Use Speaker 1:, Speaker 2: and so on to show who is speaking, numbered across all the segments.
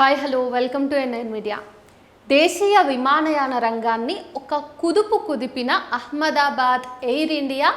Speaker 1: Hi hello welcome to NN media. దేశీయ విమానయాన రంగాన్ని ఒక కుదుపు కుదిపిన Ahmedabad Air India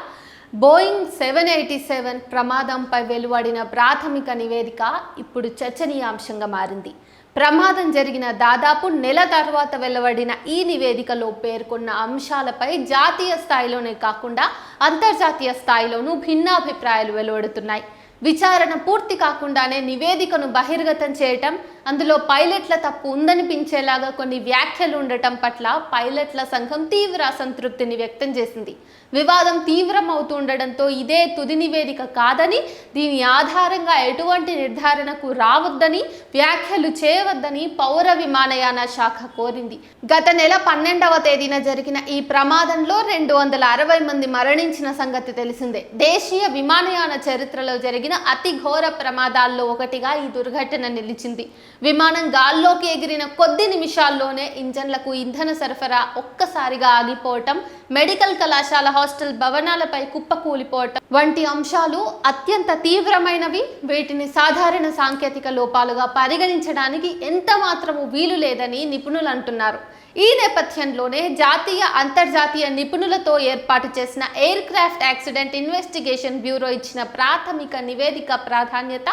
Speaker 1: Boeing seven eighty seven ప్రమాదంపై వెలువడిన ప్రాథమిక నివేదిక ఇప్పుడు చర్చనీయాంశంగా మారింది. ప్రమాదం జరిగిన దాదాపు నెల తర్వాత వెలువడిన ఈ నివేదికలో పేర్కొన్న అంశాలపై జాతీయ స్థాయిలోనే కాకుండా అంతర్జాతీయ స్థాయిలోనూ భిన్నాభిప్రాయాలు వెలువడుతున్నాయి. విచారణ పూర్తి కాకుండానే నివేదికను బహిర్గతం చేయటం అందులో పైలట్ల తప్పు ఉందనిపించేలాగా కొన్ని వ్యాఖ్యలు ఉండటం పట్ల పైలట్ల సంఘం తీవ్ర అసంతృప్తిని వ్యక్తం చేసింది. వివాదం తీవ్రం అవుతుండడంతో ఇదే తుది నివేదిక కాదని దీని ఆధారంగా ఎటువంటి నిర్ధారణకు రావద్దని వ్యాఖ్యలు చేయవద్దని పౌర విమానయాన శాఖ కోరింది. గత నెల పన్నెండవ తేదీన జరిగిన ఈ ప్రమాదంలో రెండు వందల అరవై మంది మరణించిన సంగతి తెలిసిందే. దేశీయ విమానయాన చరిత్రలో జరిగిన అతి ఘోర ప్రమాదాల్లో ఒకటిగా ఈ దుర్ఘటన నిలిచింది. విమానం గాల్లోకి ఎగిరిన కొద్ది నిమిషాల్లోనే ఇంజన్లకు ఇంధన సరఫరా ఒక్కసారిగా ఆగిపోవటం మెడికల్ కళాశాల హాస్టల్ భవనాలపై కుప్పకూలిపోవటం వంటి అంశాలు అత్యంత తీవ్రమైనవి. వీటిని సాధారణ సాంకేతిక లోపాలుగా పరిగణించడానికి ఎంత మాత్రము వీలు లేదని నిపుణులు అంటున్నారు. ఈ నేపథ్యంలోనే జాతీయ అంతర్జాతీయ నిపుణులతో ఏర్పాటు చేసిన aircraft accident investigation bureau ఇచ్చిన ప్రాథమిక నివేదిక ప్రాధాన్యత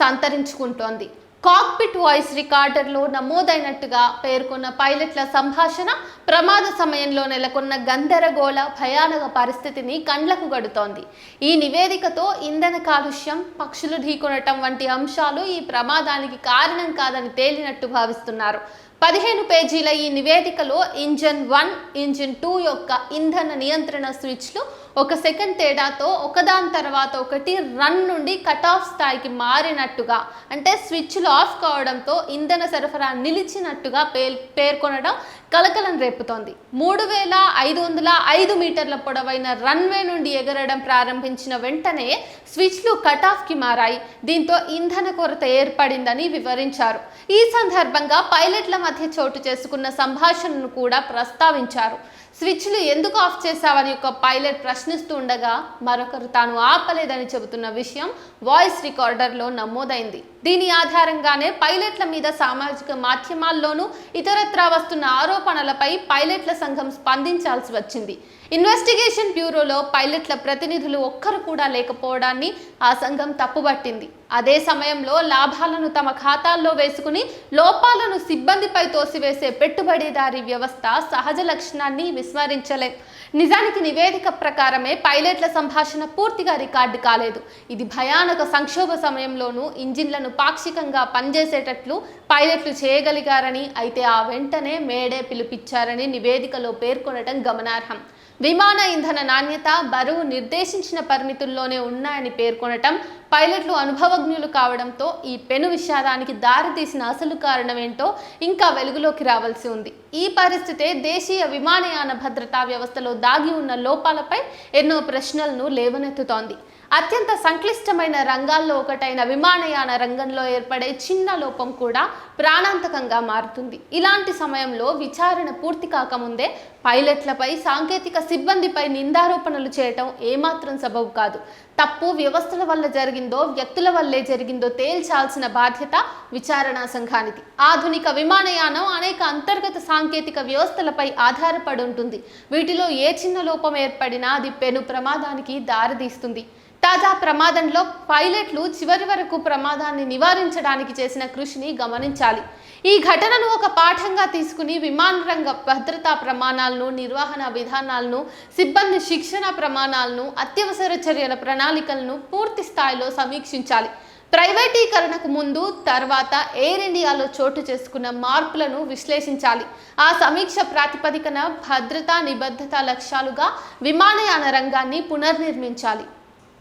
Speaker 1: సంతరించుకుంటోంది. కాక్పిట్ వాయిస్ రికార్డర్లో నమోదైనట్టుగా పేర్కొన్న పైలట్ల సంభాషణ ప్రమాద సమయంలో నెలకొన్న గందరగోళ భయానక పరిస్థితిని కండ్లకు గడుతోంది. ఈ నివేదికతో ఇంధన కాలుష్యం పక్షులు ఢీకొనటం వంటి అంశాలు ఈ ప్రమాదానికి కారణం కాదని తేలినట్టు భావిస్తున్నారు. పదిహేను పేజీల ఈ నివేదికలో ఇంజన్ వన్ ఇంజిన్ టూ యొక్క ఇంధన నియంత్రణ స్విచ్లు ఒక సెకండ్ తేడాతో ఒకదాని తర్వాత ఒకటి రన్ నుండి కట్ ఆఫ్ స్థాయికి మారినట్టుగా అంటే స్విచ్లు ఆఫ్ కావడంతో ఇంధన సరఫరా నిలిచినట్టుగా పే పేర్కొనడం కలకలం రేపుతోంది. మూడు వేల ఐదు వందల ఐదు మీటర్ల పొడవైన రన్వే నుండి ఎగరడం ప్రారంభించిన వెంటనే స్విచ్లు కట్ ఆఫ్కి మారాయి. దీంతో ఇంధన కొరత ఏర్పడిందని వివరించారు. ఈ సందర్భంగా పైలట్ల మధ్య చోటు చేసుకున్న సంభాషణను కూడా ప్రస్తావించారు. స్విచ్లు ఎందుకు ఆఫ్ చేశావని ఒక పైలట్ ప్రశ్న ఉండగా మరొకరు తాను ఆపలేదని చెబుతున్న విషయం వాయిస్ రికార్డర్లో నమోదైంది. దీని ఆధారంగానే పైలట్ల మీద సామాజిక మాధ్యమాల్లోనూ ఇతరత్రా వస్తున్న ఆరోపణలపై పైలట్ల సంఘం స్పందించాల్సి వచ్చింది. ఇన్వెస్టిగేషన్ బ్యూరోలో పైలట్ల ప్రతినిధులు ఒక్కరు కూడా లేకపోవడాన్ని ఆ సంఘం తప్పుబట్టింది. అదే సమయంలో లాభాలను తమ ఖాతాల్లో వేసుకుని లోపాలను సిబ్బందిపై తోసివేసే పెట్టుబడిదారీ వ్యవస్థ సహజ లక్షణాన్ని విస్మరించలేదు. నిజానికి నివేదిక ప్రకారమే పైలట్ల సంభాషణ పూర్తిగా రికార్డు కాలేదు. ఇది భయానక సంక్షోభ సమయంలోనూ ఇంజిన్లను పాక్షికంగా పనిచేసేటట్లు పైలట్లు చేయగలిగారని అయితే ఆ వెంటనే మేడే పిలిపించారని నివేదికలో పేర్కొనడం గమనార్హం. విమాన ఇంధన నాణ్యత బరువు నిర్దేశించిన పరిమితుల్లోనే ఉన్నాయని పేర్కొనటం పైలట్లు అనుభవజ్ఞులు కావడంతో ఈ పెను విషాదానికి దారితీసిన అసలు కారణమేంటో ఇంకా వెలుగులోకి రావాల్సి ఉంది. ఈ పరిస్థితే దేశీయ విమానయాన భద్రతా వ్యవస్థలో దాగి ఉన్న లోపాలపై ఎన్నో ప్రశ్నలను లేవనెత్తుతోంది. అత్యంత సంక్లిష్టమైన రంగాల్లో ఒకటైన విమానయాన రంగంలో ఏర్పడే చిన్న లోపం కూడా ప్రాణాంతకంగా మారుతుంది. ఇలాంటి సమయంలో విచారణ పూర్తి కాకముందే పైలట్లపై సాంకేతిక సిబ్బందిపై నిందారోపణలు చేయటం ఏమాత్రం సబబు కాదు. తప్పు వ్యవస్థల వల్ల జరిగిందో వ్యక్తుల వల్లే జరిగిందో తేల్చాల్సిన బాధ్యత విచారణా సంఘానికి ఆధునిక విమానయానం అనేక అంతర్గత సాంకేతిక వ్యవస్థలపై ఆధారపడి ఉంటుంది వీటిలో ఏ చిన్న లోపం ఏర్పడినా అది పెను ప్రమాదానికి దారితీస్తుంది. తాజా ప్రమాదంలో పైలట్లు చివరి వరకు ప్రమాదాన్ని నివారించడానికి చేసిన కృషిని గమనించాలి. ఈ ఘటనను ఒక పాఠంగా తీసుకుని విమాన రంగ భద్రతా ప్రమాణాలను నిర్వహణ విధానాలను సిబ్బంది శిక్షణ ప్రమాణాలను అత్యవసర చర్యల ప్రణాళికలను పూర్తి స్థాయిలో సమీక్షించాలి. ప్రైవేటీకరణకు ముందు తర్వాత ఎయిర్ ఇండియాలో చోటు చేసుకున్న మార్పులను విశ్లేషించాలి. ఆ సమీక్ష ప్రాతిపదికన భద్రతా నిబద్ధత లక్ష్యాలుగా విమానయాన రంగాన్ని పునర్నిర్మించాలి.